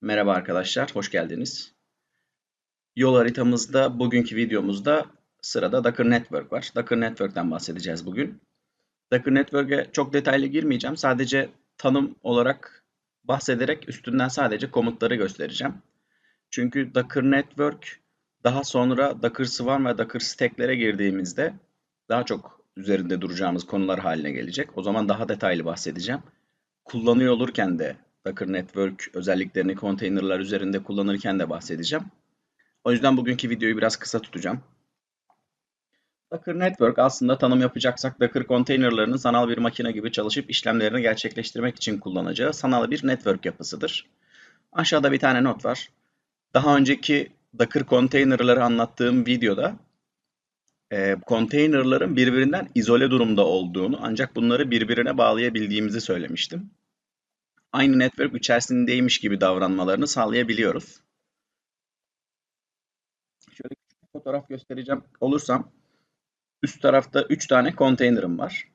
Merhaba arkadaşlar, hoş geldiniz. Yol haritamızda bugünkü videomuzda sırada Docker Network var. Docker Network'ten bahsedeceğiz bugün. Docker Network'e çok detaylı girmeyeceğim. Sadece tanım olarak bahsederek üstünden sadece komutları göstereceğim. Çünkü Docker Network daha sonra Docker Swarm ve Docker Stack'lere girdiğimizde daha çok üzerinde duracağımız konular haline gelecek. O zaman daha detaylı bahsedeceğim. Kullanıyor olurken de Docker Network özelliklerini konteynerlar üzerinde kullanırken de bahsedeceğim. O yüzden bugünkü videoyu biraz kısa tutacağım. Docker Network aslında tanım yapacaksak Docker konteynerlarının sanal bir makine gibi çalışıp işlemlerini gerçekleştirmek için kullanacağı sanal bir network yapısıdır. Aşağıda bir tane not var. Daha önceki Docker konteynerları anlattığım videoda e, konteynerların birbirinden izole durumda olduğunu ancak bunları birbirine bağlayabildiğimizi söylemiştim aynı network içerisindeymiş gibi davranmalarını sağlayabiliyoruz. Şöyle küçük bir fotoğraf göstereceğim olursam üst tarafta 3 tane konteynerim var.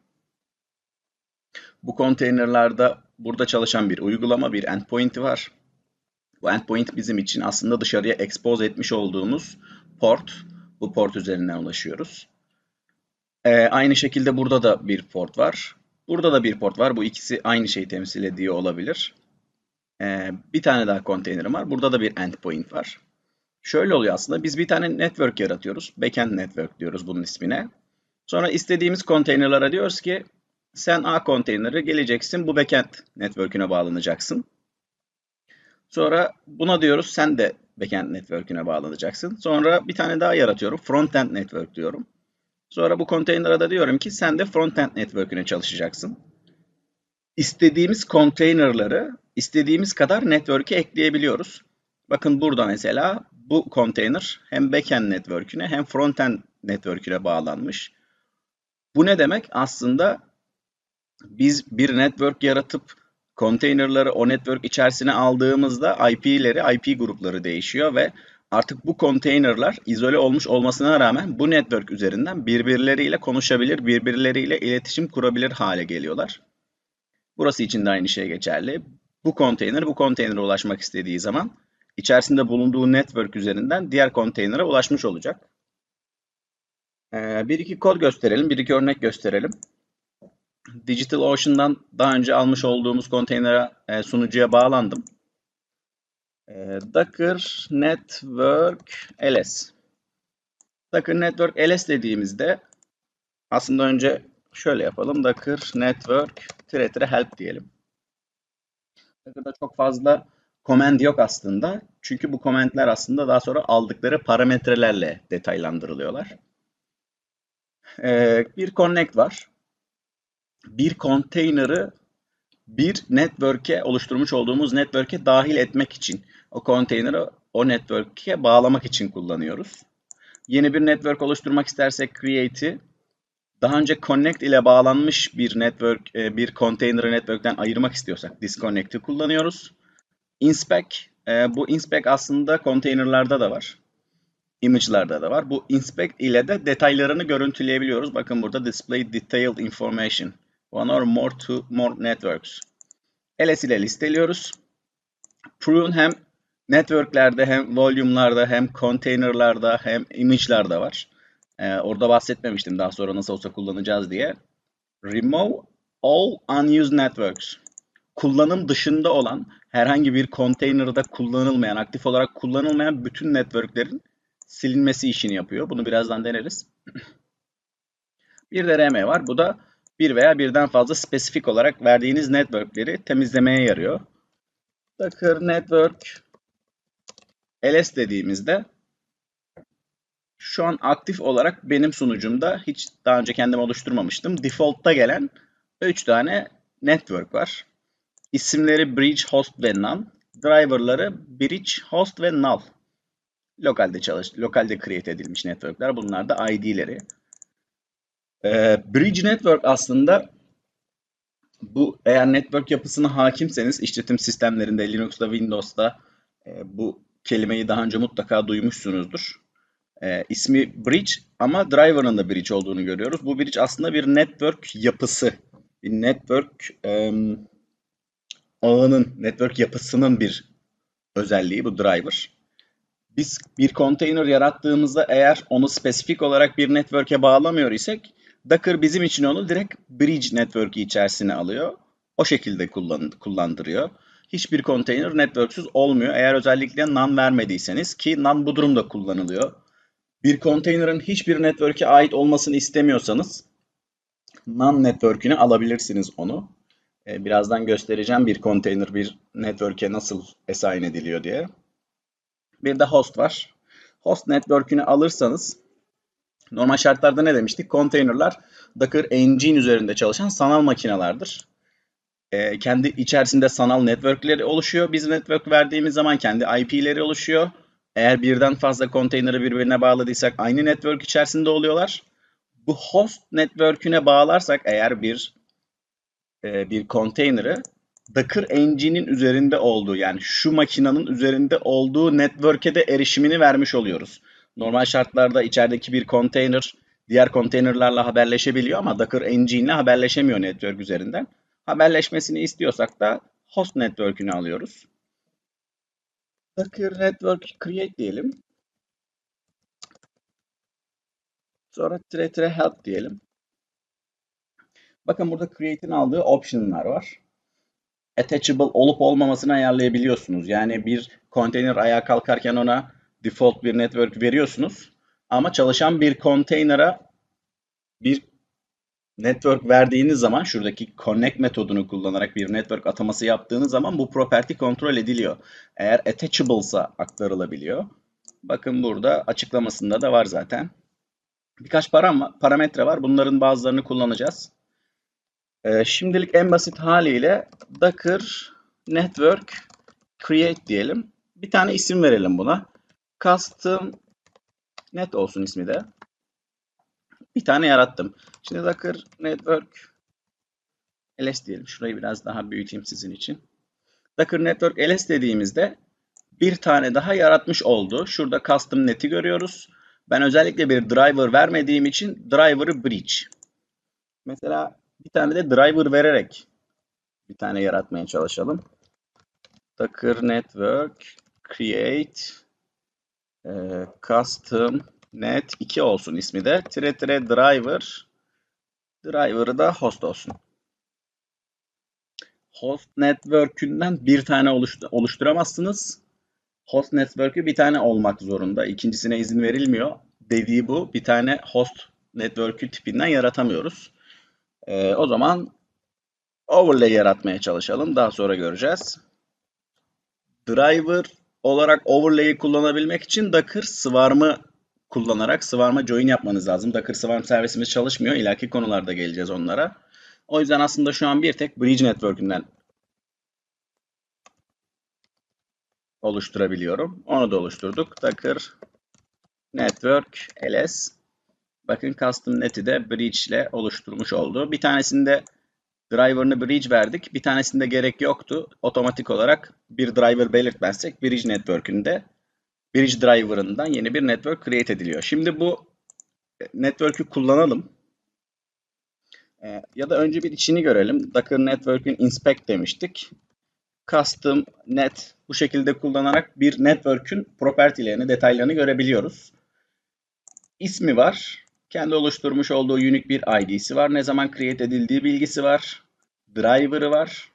Bu konteynerlarda burada çalışan bir uygulama, bir endpoint'i var. Bu endpoint bizim için aslında dışarıya expose etmiş olduğumuz port. Bu port üzerinden ulaşıyoruz. Ee, aynı şekilde burada da bir port var. Burada da bir port var. Bu ikisi aynı şeyi temsil ediyor olabilir. Ee, bir tane daha konteynerim var. Burada da bir endpoint var. Şöyle oluyor aslında. Biz bir tane network yaratıyoruz. Backend network diyoruz bunun ismine. Sonra istediğimiz konteynerlara diyoruz ki sen A konteyneri geleceksin bu backend network'üne bağlanacaksın. Sonra buna diyoruz sen de backend network'üne bağlanacaksın. Sonra bir tane daha yaratıyorum. Frontend network diyorum. Sonra bu konteynere da diyorum ki sen de frontend network'üne çalışacaksın. İstediğimiz konteynerları istediğimiz kadar network'e ekleyebiliyoruz. Bakın burada mesela bu konteyner hem backend network'üne hem frontend network'üne bağlanmış. Bu ne demek? Aslında biz bir network yaratıp konteynerları o network içerisine aldığımızda IP'leri, IP grupları değişiyor ve Artık bu konteynerlar izole olmuş olmasına rağmen bu network üzerinden birbirleriyle konuşabilir, birbirleriyle iletişim kurabilir hale geliyorlar. Burası için de aynı şey geçerli. Bu konteyner bu konteynere ulaşmak istediği zaman içerisinde bulunduğu network üzerinden diğer konteynere ulaşmış olacak. Ee, bir iki kod gösterelim, bir iki örnek gösterelim. DigitalOcean'dan daha önce almış olduğumuz konteynere e, sunucuya bağlandım. Ee, Docker Network ls. Docker Network ls dediğimizde aslında önce şöyle yapalım. Docker Network tire tire help diyelim. Docker'da çok fazla command yok aslında. Çünkü bu commandler aslında daha sonra aldıkları parametrelerle detaylandırılıyorlar. Ee, bir connect var. Bir container'ı bir network'e oluşturmuş olduğumuz network'e dahil etmek için o konteynerı o network'e bağlamak için kullanıyoruz. Yeni bir network oluşturmak istersek create'i daha önce connect ile bağlanmış bir network e, bir konteynerı network'ten ayırmak istiyorsak disconnect'i kullanıyoruz. Inspect e, bu inspect aslında konteynerlarda da var. Image'larda da var. Bu inspect ile de detaylarını görüntüleyebiliyoruz. Bakın burada display detailed information. One or more to more networks. ls ile listeliyoruz. Prune hem networklerde hem volume'larda hem container'larda hem image'larda var. Ee, orada bahsetmemiştim daha sonra nasıl olsa kullanacağız diye. Remove all unused networks. Kullanım dışında olan herhangi bir container'da kullanılmayan, aktif olarak kullanılmayan bütün networklerin silinmesi işini yapıyor. Bunu birazdan deneriz. bir de RM var. Bu da bir veya birden fazla spesifik olarak verdiğiniz networkleri temizlemeye yarıyor. Docker Network ls dediğimizde şu an aktif olarak benim sunucumda hiç daha önce kendim oluşturmamıştım. Default'ta gelen 3 tane network var. İsimleri bridge, host ve null. Driver'ları bridge, host ve null. Lokalde çalış, lokalde create edilmiş networkler. Bunlar da ID'leri. Ee, bridge network aslında bu eğer network yapısına hakimseniz işletim sistemlerinde Linux'ta, Windows'ta e, bu kelimeyi daha önce mutlaka duymuşsunuzdur. E, ismi bridge ama driver'ın da bridge olduğunu görüyoruz. Bu bridge aslında bir network yapısı. Bir network e, ağının, network yapısının bir özelliği bu driver. Biz bir container yarattığımızda eğer onu spesifik olarak bir network'e bağlamıyor isek Docker bizim için onu direkt bridge network'ü içerisine alıyor. O şekilde kullan kullandırıyor. Hiçbir container networksüz olmuyor. Eğer özellikle none vermediyseniz ki none bu durumda kullanılıyor. Bir container'ın hiçbir network'e ait olmasını istemiyorsanız none network'üne alabilirsiniz onu. Ee, birazdan göstereceğim bir container bir network'e nasıl assign ediliyor diye. Bir de host var. Host network'ünü alırsanız normal şartlarda ne demiştik? Container'lar Docker Engine üzerinde çalışan sanal makinelerdir. Ee, kendi içerisinde sanal network'leri oluşuyor. Biz network verdiğimiz zaman kendi IP'leri oluşuyor. Eğer birden fazla konteynerı birbirine bağladıysak aynı network içerisinde oluyorlar. Bu host network'üne bağlarsak eğer bir e, bir konteyneri Docker Engine'in üzerinde olduğu yani şu makinenin üzerinde olduğu network'e de erişimini vermiş oluyoruz. Normal şartlarda içerideki bir konteyner diğer konteynerlarla haberleşebiliyor ama Docker Engine ile haberleşemiyor network üzerinden. Haberleşmesini istiyorsak da host network'ünü alıyoruz. Docker Network Create diyelim. Sonra tire tire help diyelim. Bakın burada create'in aldığı option'lar var. Attachable olup olmamasını ayarlayabiliyorsunuz. Yani bir container ayağa kalkarken ona default bir network veriyorsunuz. Ama çalışan bir container'a bir network verdiğiniz zaman şuradaki connect metodunu kullanarak bir network ataması yaptığınız zaman bu property kontrol ediliyor. Eğer attachable ise aktarılabiliyor. Bakın burada açıklamasında da var zaten. Birkaç param, parametre var. Bunların bazılarını kullanacağız. Ee, şimdilik en basit haliyle Docker Network Create diyelim. Bir tane isim verelim buna. Custom Net olsun ismi de. Bir tane yarattım. Şimdi Docker Network ls diyelim. Şurayı biraz daha büyüteyim sizin için. Docker Network ls dediğimizde bir tane daha yaratmış oldu. Şurada custom net'i görüyoruz. Ben özellikle bir driver vermediğim için driver'ı bridge. Mesela bir tane de driver vererek bir tane yaratmaya çalışalım. Docker Network Create e, Custom Net 2 olsun ismi de. Tire tire driver driver'ı da host olsun. Host network'ünden bir tane oluşturamazsınız. Host network'ü bir tane olmak zorunda. İkincisine izin verilmiyor. Dediği bu. Bir tane host network'ü tipinden yaratamıyoruz. Ee, o zaman overlay yaratmaya çalışalım. Daha sonra göreceğiz. Driver olarak overlay'i kullanabilmek için Docker Swarm'ı kullanarak Swarm'a join yapmanız lazım. Docker Swarm servisimiz çalışmıyor. İleriki konularda geleceğiz onlara. O yüzden aslında şu an bir tek Bridge Network'ünden oluşturabiliyorum. Onu da oluşturduk. Docker Network ls Bakın custom net'i de bridge ile oluşturmuş oldu. Bir tanesinde driver'ını bridge verdik. Bir tanesinde gerek yoktu. Otomatik olarak bir driver belirtmezsek bridge network'ünde bridge driver'ından yeni bir network create ediliyor. Şimdi bu network'ü kullanalım. Ee, ya da önce bir içini görelim. Docker Network'ün inspect demiştik. Custom net bu şekilde kullanarak bir network'ün property'lerini, detaylarını görebiliyoruz. İsmi var. Kendi oluşturmuş olduğu unique bir ID'si var. Ne zaman create edildiği bilgisi var. Driver'ı var.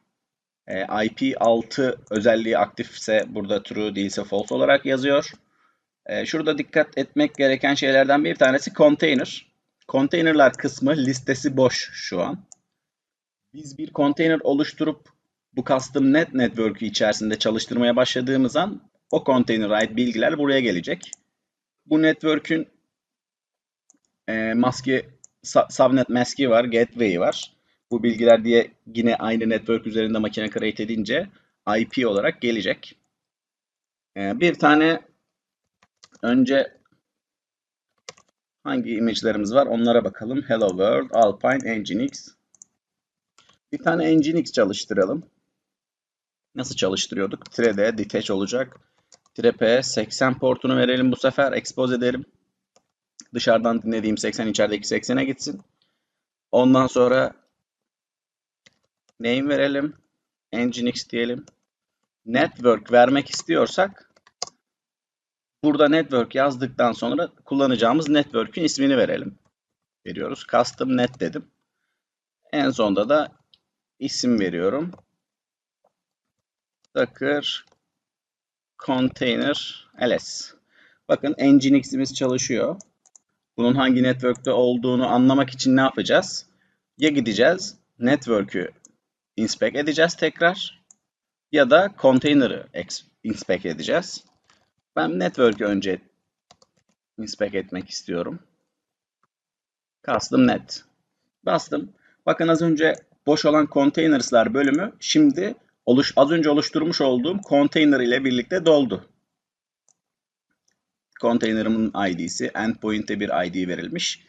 E, IP6 özelliği aktifse burada true değilse false olarak yazıyor. E, şurada dikkat etmek gereken şeylerden bir tanesi container. Container'lar kısmı listesi boş şu an. Biz bir container oluşturup bu custom net network'ü içerisinde çalıştırmaya başladığımız an o container ait bilgiler buraya gelecek. Bu network'ün e, maske subnet maski var, gateway var. Bu bilgiler diye yine aynı network üzerinde makine create edince IP olarak gelecek. E, bir tane önce hangi image'lerimiz var onlara bakalım. Hello World, Alpine, Nginx. Bir tane Nginx çalıştıralım. Nasıl çalıştırıyorduk? Tire'de detach olacak. Tire P 80 portunu verelim bu sefer. Expose edelim. Dışarıdan dinlediğim 80 içerideki 80'e gitsin. Ondan sonra name verelim. Nginx diyelim. network vermek istiyorsak burada network yazdıktan sonra kullanacağımız network'ün ismini verelim. Veriyoruz. Custom net dedim. En sonda da isim veriyorum. Docker container ls. Bakın Nginx'imiz çalışıyor. Bunun hangi network'te olduğunu anlamak için ne yapacağız? Ya gideceğiz, network'ü inspect edeceğiz tekrar ya da container'ı inspect edeceğiz. Ben network'ü önce inspect etmek istiyorum. Custom net. Bastım. Bakın az önce boş olan containers'lar bölümü şimdi oluş, az önce oluşturmuş olduğum container ile birlikte doldu. Container'ımın ID'si endpoint'e bir ID verilmiş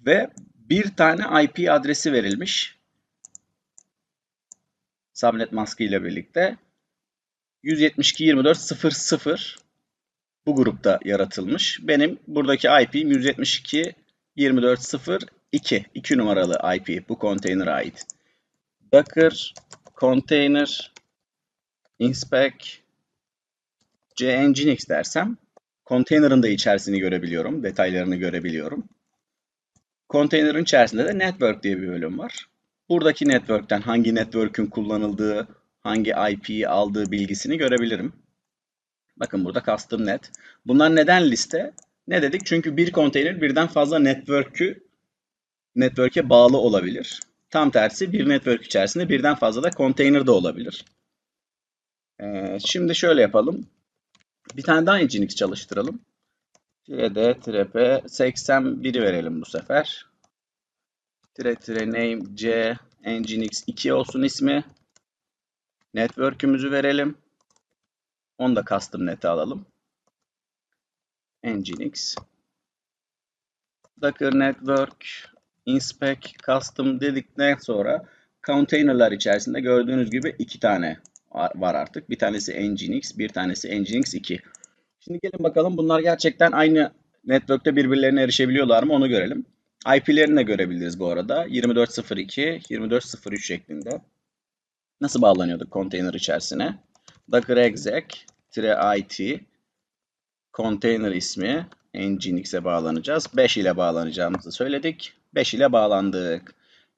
ve bir tane IP adresi verilmiş. Subnet maske ile birlikte 172.24.00 bu grupta yaratılmış. Benim buradaki IP'm 172.24.02 2 numaralı IP bu konteyner ait. Docker container inspect cnginx dersem konteynerin de içerisini görebiliyorum. Detaylarını görebiliyorum. Konteynerin içerisinde de network diye bir bölüm var. Buradaki network'ten hangi network'ün kullanıldığı, hangi IP'yi aldığı bilgisini görebilirim. Bakın burada custom net. Bunlar neden liste? Ne dedik? Çünkü bir konteyner birden fazla network'ü network'e bağlı olabilir. Tam tersi bir network içerisinde birden fazla da konteyner de olabilir. Ee, şimdi şöyle yapalım. Bir tane daha Nginx çalıştıralım. Tire tire p 81'i verelim bu sefer. Tire tire name c nginx 2 olsun ismi. Network'ümüzü verelim. Onu da custom net'e alalım. Nginx. Docker network inspect custom dedikten sonra container'lar içerisinde gördüğünüz gibi iki tane var artık. Bir tanesi Nginx, bir tanesi Nginx 2. Şimdi gelin bakalım bunlar gerçekten aynı network'te birbirlerine erişebiliyorlar mı onu görelim. IP'lerini de görebiliriz bu arada. 2402, 2403 şeklinde. Nasıl bağlanıyorduk konteyner içerisine? Docker exec, it, container ismi, nginx'e bağlanacağız. 5 ile bağlanacağımızı söyledik. 5 ile bağlandık.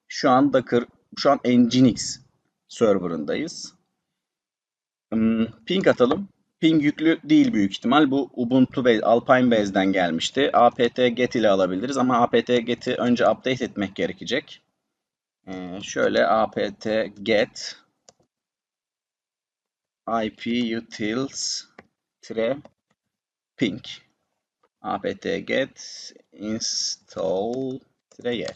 Şu an Docker, şu an nginx serverındayız. Hmm, ping atalım. Ping yüklü değil büyük ihtimal. Bu Ubuntu Base, Alpine Base'den gelmişti. apt get ile alabiliriz ama apt get'i önce update etmek gerekecek. Ee, şöyle apt get ip utils tire ping apt get install y.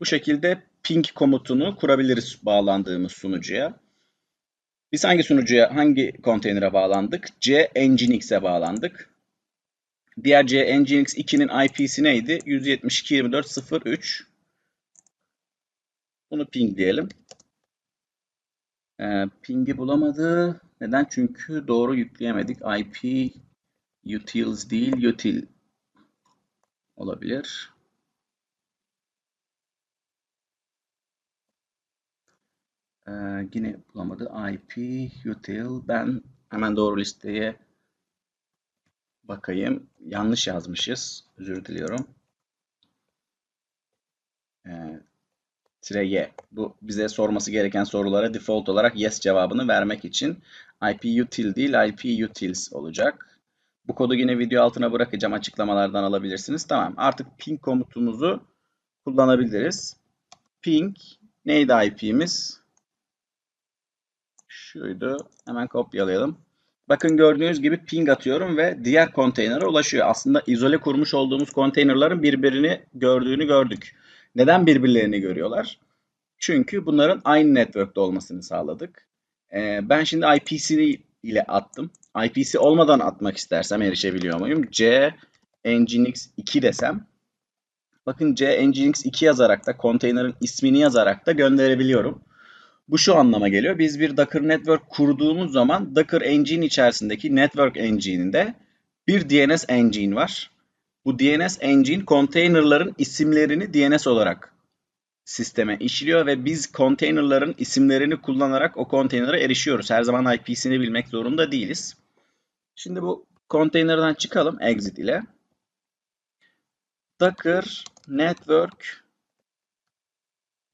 Bu şekilde ping komutunu kurabiliriz bağlandığımız sunucuya. Biz hangi sunucuya, hangi konteynere bağlandık? C Nginx'e bağlandık. Diğer C Nginx 2'nin IP'si neydi? 172.24.03. Bunu ping diyelim. Ee, ping'i bulamadı. Neden? Çünkü doğru yükleyemedik. IP utils değil, util olabilir. Ee, yine bulamadı. IP, util. Ben hemen doğru listeye bakayım. Yanlış yazmışız. Özür diliyorum. Ee, y. Bu bize sorması gereken sorulara default olarak yes cevabını vermek için IP util değil IP utils olacak. Bu kodu yine video altına bırakacağım. Açıklamalardan alabilirsiniz. Tamam. Artık ping komutumuzu kullanabiliriz. Ping neydi IP'miz? Şuydu. Hemen kopyalayalım. Bakın gördüğünüz gibi ping atıyorum ve diğer konteynere ulaşıyor. Aslında izole kurmuş olduğumuz konteynerların birbirini gördüğünü gördük. Neden birbirlerini görüyorlar? Çünkü bunların aynı network'te olmasını sağladık. Ee, ben şimdi IPC ile attım. IPC olmadan atmak istersem erişebiliyor muyum? C Nginx 2 desem. Bakın C Nginx 2 yazarak da konteynerin ismini yazarak da gönderebiliyorum. Bu şu anlama geliyor. Biz bir Docker Network kurduğumuz zaman Docker Engine içerisindeki Network Engine'inde bir DNS Engine var. Bu DNS Engine konteynerların isimlerini DNS olarak sisteme işliyor ve biz konteynerların isimlerini kullanarak o konteynere erişiyoruz. Her zaman IP'sini bilmek zorunda değiliz. Şimdi bu konteynerden çıkalım exit ile. Docker network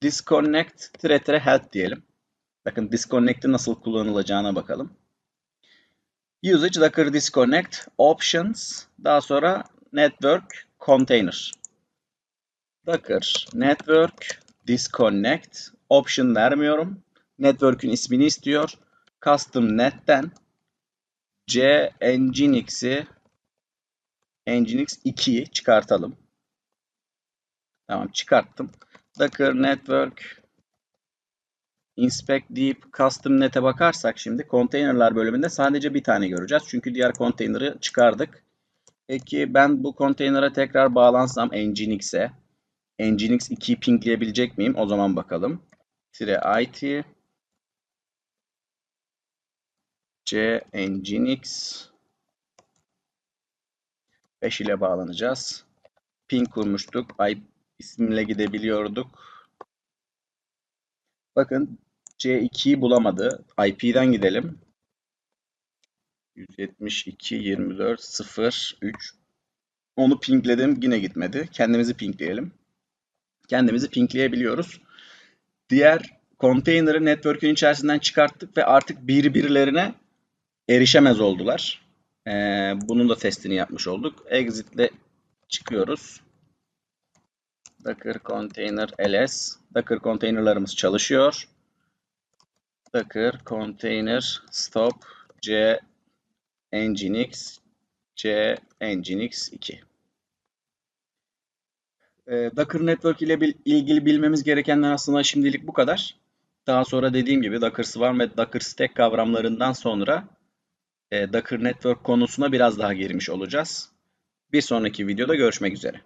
disconnect tire help diyelim. Bakın disconnect'i nasıl kullanılacağına bakalım. Usage Docker disconnect options daha sonra network container. Docker network disconnect option vermiyorum. Network'ün ismini istiyor. Custom net'ten C Nginx'i Nginx 2'yi çıkartalım. Tamam çıkarttım. Docker network inspect deyip custom net'e bakarsak şimdi konteynerler bölümünde sadece bir tane göreceğiz. Çünkü diğer konteyneri çıkardık. Peki ben bu konteynere tekrar bağlansam Nginx'e Nginx 2'yi pingleyebilecek miyim? O zaman bakalım. Tire IT C Nginx 5 ile bağlanacağız. Ping kurmuştuk. IP ismiyle gidebiliyorduk. Bakın C2'yi bulamadı. IP'den gidelim. 172 24 0 3 onu pingledim yine gitmedi. Kendimizi pingleyelim. Kendimizi pingleyebiliyoruz. Diğer konteyneri network'ün içerisinden çıkarttık ve artık birbirlerine erişemez oldular. Ee, bunun da testini yapmış olduk. Exit'le çıkıyoruz. Docker Container ls. Docker konteynerlarımız çalışıyor. Docker Container Stop C Nginx C Nginx 2. Ee, Docker Network ile ilgili bilmemiz gerekenler aslında şimdilik bu kadar. Daha sonra dediğim gibi Docker Swarm ve Docker Stack kavramlarından sonra e, Docker Network konusuna biraz daha girmiş olacağız. Bir sonraki videoda görüşmek üzere.